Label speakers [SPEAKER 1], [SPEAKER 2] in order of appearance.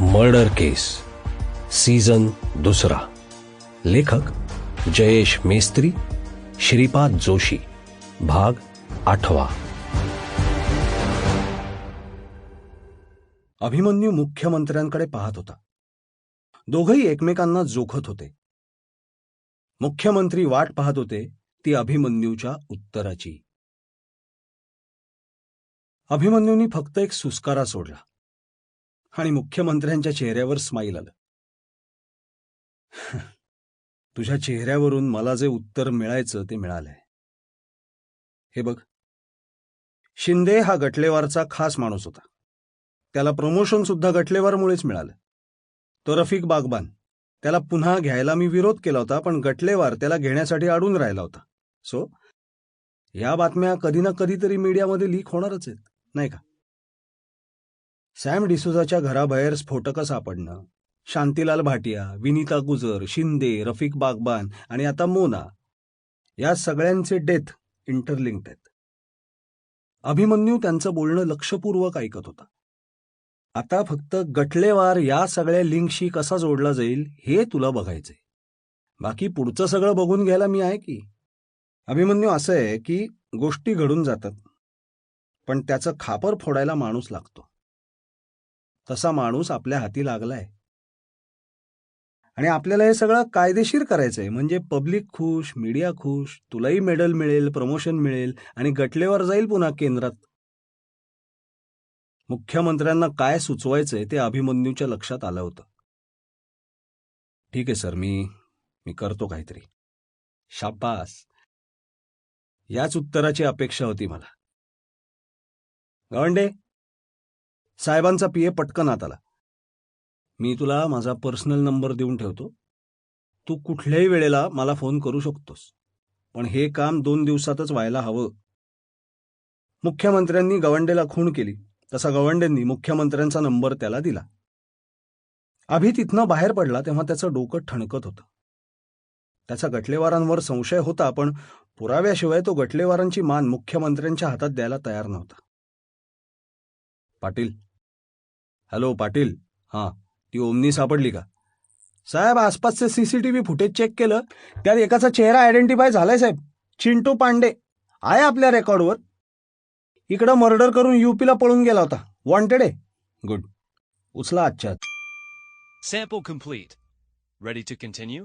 [SPEAKER 1] Murder केस season दुसरा. लेखक जयेश मेस्त्री श्रीपाद जोशी भाग आठवा.
[SPEAKER 2] अभिमन्यू मुख्यमंत्र्यांकडे पाहत होता. दोघही एकमेकांना जोखत होते. मुख्यमंत्री वाट पाहत होते ती अभिमन्यूच्या उत्तराची. अभिमन्यूनी फक्त एक सुस्कारा सोडला. आणि मुख्यमंत्र्यांच्या चेहऱ्यावर स्माईल आलं. तुझ्या चेहऱ्यावरून मला जे उत्तर मिळायचं ते मिळालंय. हे बघ. शिंदे हा गटलेवारचा खास माणूस होता. त्याला प्रमोशन सुद्धा गटलेवारमुळेच मिळालं. तो रफिक बागबान. त्याला पुन्हा घ्यायला मी विरोध केला होता पण गटलेवार त्याला घेण्यासाठी अडून राहिला होता. सो या बातम्या कधी ना कधीतरी मीडियामध्ये लीक होणारच आहेत नाही का? सॅम डिसोजाच्या घराबाहेर स्फोटकं सापडणं. शांतीलाल भाटिया विनीता गुजर शिंदे रफिक बागबान आणि आता मोना. या सगळ्यांचे डेथ इंटरलिंक्ड आहेत. अभिमन्यू त्यांचं बोलणं लक्षपूर्वक ऐकत होता. आता फक्त गटलेवार या सगळ्या लिंकशी कसा जोडला जाईल हे तुला बघायचंय. बाकी पुढचं सगळं बघून घ्यायला मी आहे की? अभिमन्यू असं आहे की गोष्टी घडून जातात. पण त्याचं खापर फोडायला माणूस लागतो. तसा माणूस आपल्या हाती लागलाय. आणि आपल्याला हे सगळं कायदेशीर करायचंय. म्हणजे पब्लिक खुश मीडिया खुश तुलाही मेडल मिळेल प्रमोशन मिळेल आणि गटलेवर जाईल पुन्हा केंद्रात. मुख्यमंत्र्यांना काय सुचवायचंय ते अभिमन्यूच्या लक्षात आलं होतं. ठीक आहे सर. मी मी करतो काहीतरी. शाबास. याच उत्तराची अपेक्षा होती मला. गवंडे साहेबांचा पीए पटकन आत आला मी तुला माझा पर्सनल नंबर देऊन ठेवतो. तू कुठल्याही वेळेला मला फोन करू शकतोस. पण हे काम दोन दिवसातच व्हायला हवं. मुख्यमंत्र्यांनी गवंडेला खूण केली. तसा गवंडेंनी मुख्यमंत्र्यांचा नंबर त्याला दिला. अभि तिथनं बाहेर पडला तेव्हा त्याचं डोकं ठणकत होतं. त्याचा गटलेवारांवर संशय होता पण पुराव्याशिवाय तो गटलेवारांची मान मुख्यमंत्र्यांच्या हातात द्यायला तयार नव्हता. पाटील हॅलो पाटील. हां ती ओमनी सापडली का? साहेब आसपासचे सीसीटीव्ही फुटेज चेक केलं त्यात एकाचा चेहरा आयडेंटिफाय झालाय साहेब. चिंटू पांडे आहे आपल्या रेकॉर्डवर. इकडं मर्डर करून युपीला पळून गेला होता. वॉन्टेड आहे. गुड उचला आजच्या.
[SPEAKER 3] Sample complete. Ready to continue?